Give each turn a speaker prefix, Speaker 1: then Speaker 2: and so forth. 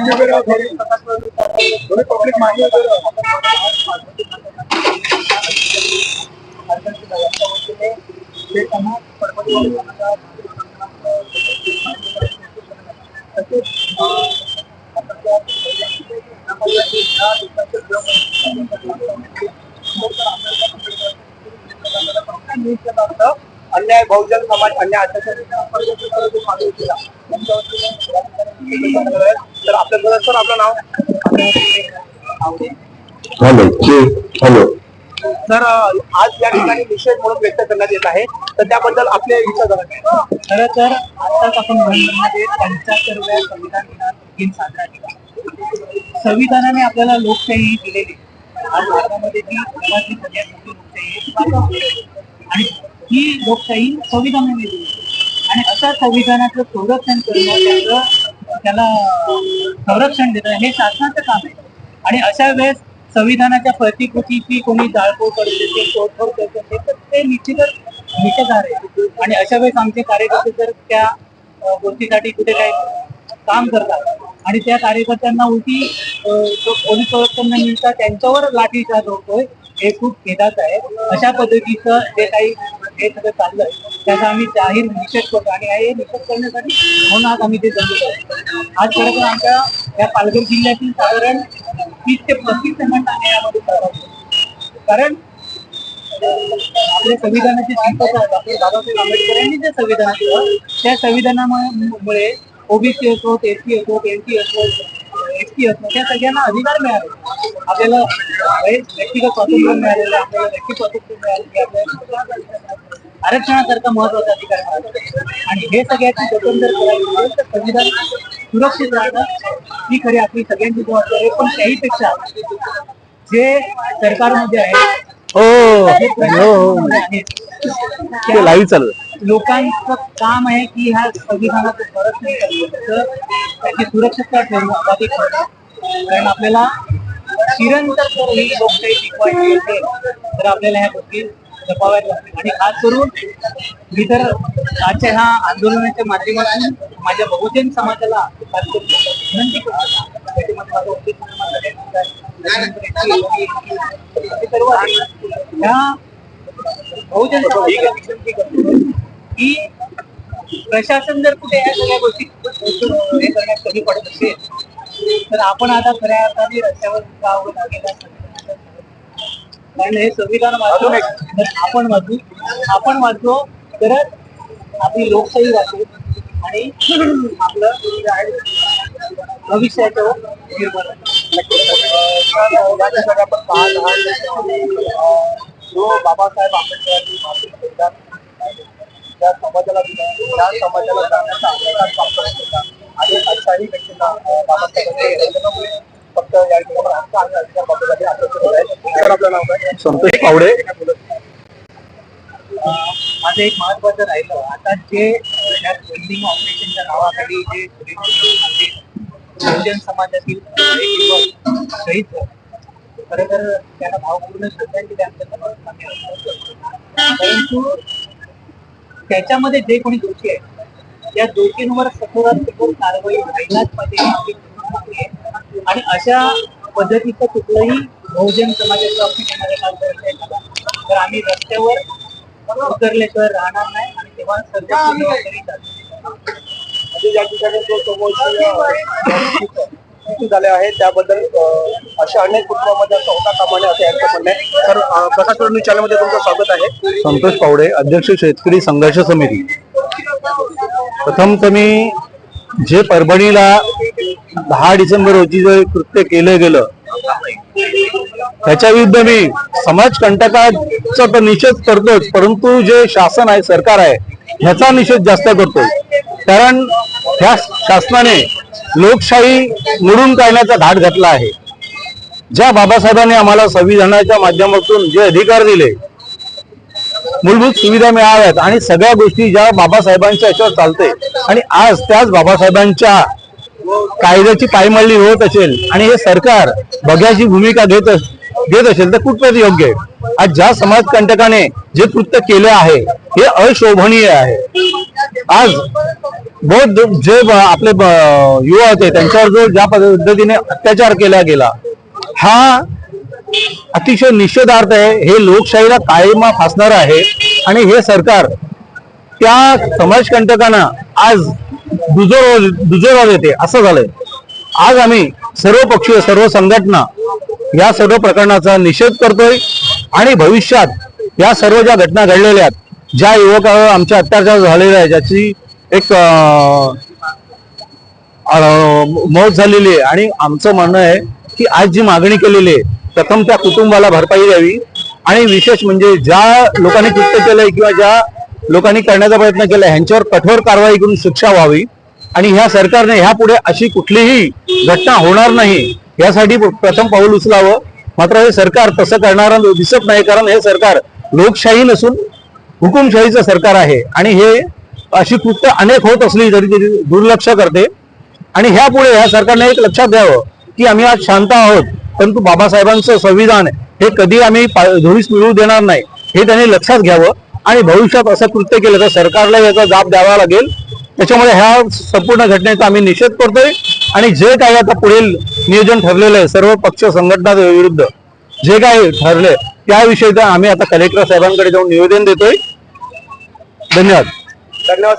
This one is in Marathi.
Speaker 1: मान्य करा थोडी थोडी पब्लिक मान्य करा अन्याय बहुजन समाज अन्याय अत्याचार आपल्या सर आपलं नाव
Speaker 2: हॅलो हॅलो.
Speaker 1: तर आज या ठिकाणी निषेध म्हणून व्यक्त करण्यात येत आहे. तर त्याबद्दल आपले विचार?
Speaker 3: खरं तर आताच आपण पंच्याहत्तरव्या संविधान दिन साजरा केला. संविधानाने आपल्याला लोकशाही दिलेली आज भारतामध्ये सगळ्यात मोठी लोकशाही आणि ही लोकशाही संविधानाने दिली आणि अशा संविधानाचं संरक्षण करणं त्याचं त्याला संरक्षण देणं हे शासनाचं काम आहे. आणि अशा वेळेस संविधानाच्या प्रतिकृतीची कोणी जाळपोळ करू देते तोडफोड करत असेल तर ते निश्चितच निषेधार आहे. आणि अशा वेळेस आमचे कार्यकर्ते जर त्या गोष्टीसाठी कुठे काही काम करतात आणि त्या कार्यकर्त्यांना उलटी पोलीस संरक्षण न मिळता त्यांच्यावर लाठीचार्ज होतोय हे खूप खेदाचं आहे. अशा पद्धतीचं जे काही हे सगळं चाललंय त्याचा आम्ही जाहीर निषेध करतो आणि हे निषेध करण्यासाठी म्हणून आज आम्ही ते जमलो आज खरं तर आमच्या या पालघर जिल्ह्यातील साधारण तीस ते पस्तीस जणांना यामध्ये सहभाग कारण आपल्या संविधानाचे शिल्पकार डॉक्टर बाबासाहेब आंबेडकर यांनी जे संविधान दिलं त्या संविधानामुळे ओबीसी असो एससी असो एनटी असो एसटी असो त्या सगळ्यांना अधिकार मिळाले. आपल्याला व्यक्तिगत स्वातंत्र्य मिळालेलं आपल्याला व्यक्ती स्वातंत्र्य मिळाले आपल्याला आरक्षणासारखा महत्त्वाचा अधिकार मिळाला. आणि हे सगळ्याची स्वतंत्र करायची तर संविधान सुरक्षित राहणं ही खरी आपली सगळ्यांची जबाबदारी आहे. पण त्याहीपेक्षा जे सरकारमध्ये आहे
Speaker 2: हो. हो ते लाईव्ह चालू आहे.
Speaker 3: लोकांचं काम आहे की ह्या संविधानाचं संरक्षण करणं तर त्याची सुरक्षितता ठेवणं अधिक कारण आपल्याला चिरंतर जर ही लोकशाही टिकवायची असेल तर आपल्याला ह्या गोष्टी जपाव्यात लागतील. आणि खास करून मी तर आजच्या ह्या आंदोलनाच्या माध्यमातून माझ्या बहुजन समाजाला बहुजन की प्रशासन जर कुठे या सगळ्या गोष्टी करण्यात कमी पडत असेल तर आपण आता खऱ्या अर्थाने रस्त्यावर जावं लागेल कारण हे संविधान वाचून आपण वाचू. आपण वाचलो तरच आपली लोकशाही वाचू. आणि आपलं भविष्याचं निर्माण
Speaker 1: याच्यासाठी आपण पाहत आहात. अं, जो बाबासाहेब आंबेडकरांनी भारतीय संविधान त्या समाजाला त्या समाजाला जाण्याचा अधिकार प्राप्त होता आणि अशाही व्यक्तींना फक्त या ठिकाणी हक्क आणि अधिकार प्राप्त झाले असं केलेलं आहे. तर आपलं नाव काय?
Speaker 2: संतोष पावडे.
Speaker 3: माझं एक महत्वाचं राहिलं. आता जे या ह्या ऑपरेशनच्या नावाखाली जे आपले बहुजन समाजातील शहीद झाले. खरं तर त्याला भावपूर्ण श्रद्धांजली आमच्या समाजात परंतु त्याच्यामध्ये जे कोणी दोषी आहेत त्या दोषींवर सखोरात कठोर कारवाई व्हायलाच पाहिजे आणि अशा पद्धतीचं कुठलंही बहुजन समाजाचं बाबतीत येणाऱ्या कालपर्यंत तर आम्ही रस्त्यावर उतरल्याशिवाय राहणार नाही आणि तेव्हा सर्व
Speaker 1: म्हणजे या ठिकाणी जो समोर झाले आहे त्याबद्दल अशा अनेक कुटुंबामध्ये असं होता कामा नये असं यांचं म्हणणं आहे. तर प्रकाश चॅनलमध्ये तुमचं स्वागत आहे.
Speaker 2: संतोष पावडे अध्यक्ष शेतकरी संघर्ष समिती. प्रथम मी जे परभणीला दहा डिसेंबर रोजी जे कृत्य केलं गेलं त्याच्या विरुद्ध मी समाज कंटकाचा तर निषेध करतोच परंतु जे शासन आहे सरकार आहे ह्याचा निषेध जास्त करतोय. कारण ह्या शासनाने लोकशाही मोडून काढण्याचा घाट घातला आहे. ज्या बाबासाहेबांनी आम्हाला संविधानाच्या माध्यमातून जे अधिकार दिले मूलभूत सुविधा मिळाव्यात आणि सगळ्या गोष्टी ज्या बाबासाहेबांच्या याच्यावर चालते आणि आज त्याच बाबासाहेबांच्या कायद्याची पायमल्ली होत असेल आणि हे सरकार बघ्याची भूमिका घेत घेत असेल तर कुठपर्यंत योग्य आहे? आज ज्या समाजकंटकाने जे कृत्य केले आहे हे अशोभनीय आहे. आज बौद्ध जे आपले युवा होते त्यांच्यावर जो ज्या पद्धतीने अत्याचार केला गेला हा अतिशय निषेधार्थ आहे. हे लोकशाहीला कायमा फासणार आहे आणि हे सरकार त्या समाजकंटकांना आज दुजोर दुजोरा देते. असं झालंय. आज आम्ही सर्व पक्षीय सर्व संघटना या सर्व प्रकरणाचा निषेध करतोय आणि भविष्यात या सर्व ज्या घटना घडलेल्या आहेत ज्या युवकावर आमच्या अत्याचार झालेला आहे ज्याची एक मौत झालेली आहे. आणि आमचं म्हणणं आहे की आज जी मागणी केलेली आहे प्रथम त्या कुटुंबाला भरपाई द्यावी. आणि विशेष म्हणजे ज्या लोकांनी कृत्य केलंय किंवा ज्या लोकांनी करण्याचा प्रयत्न केला ह्यांच्यावर कठोर कारवाई करून शिक्षा व्हावी. आणि ह्या सरकारने ह्यापुढे अशी कुठलीही घटना होणार नाही. यासाठी प्रथम पाऊल उचलावं. मात्र हे सरकार तसं करणार दिसत नाही कारण हे सरकार लोकशाही नसून हुकुमशाहीचं सरकार आहे. आणि हे अशी कृत्य अनेक होत असली तरी ते दुर्लक्ष करते. आणि ह्यापुढे ह्या सरकारने एक लक्षात घ्यावं की आम्ही आज शांत आहोत परंतु बाबासाहेबांचं संविधान हे कधी आम्ही धुळीस मिळवू देणार नाही हे त्यांनी लक्षात घ्यावं. आणि भविष्यात असं कृत्य केलं तर सरकारला याचा जाब द्यावा लागेल. त्याच्यामुळे ह्या संपूर्ण घटनेचा आम्ही निषेध करतोय. आणि जे काही आता पुढील नियोजन ठरलेलं आहे सर्व पक्ष संघटना विरुद्ध जे काही ठरले त्याविषयी तर आम्ही आता कलेक्टर साहेबांकडे जाऊन निवेदन देतोय. धन्यवाद.
Speaker 1: धन्यवाद.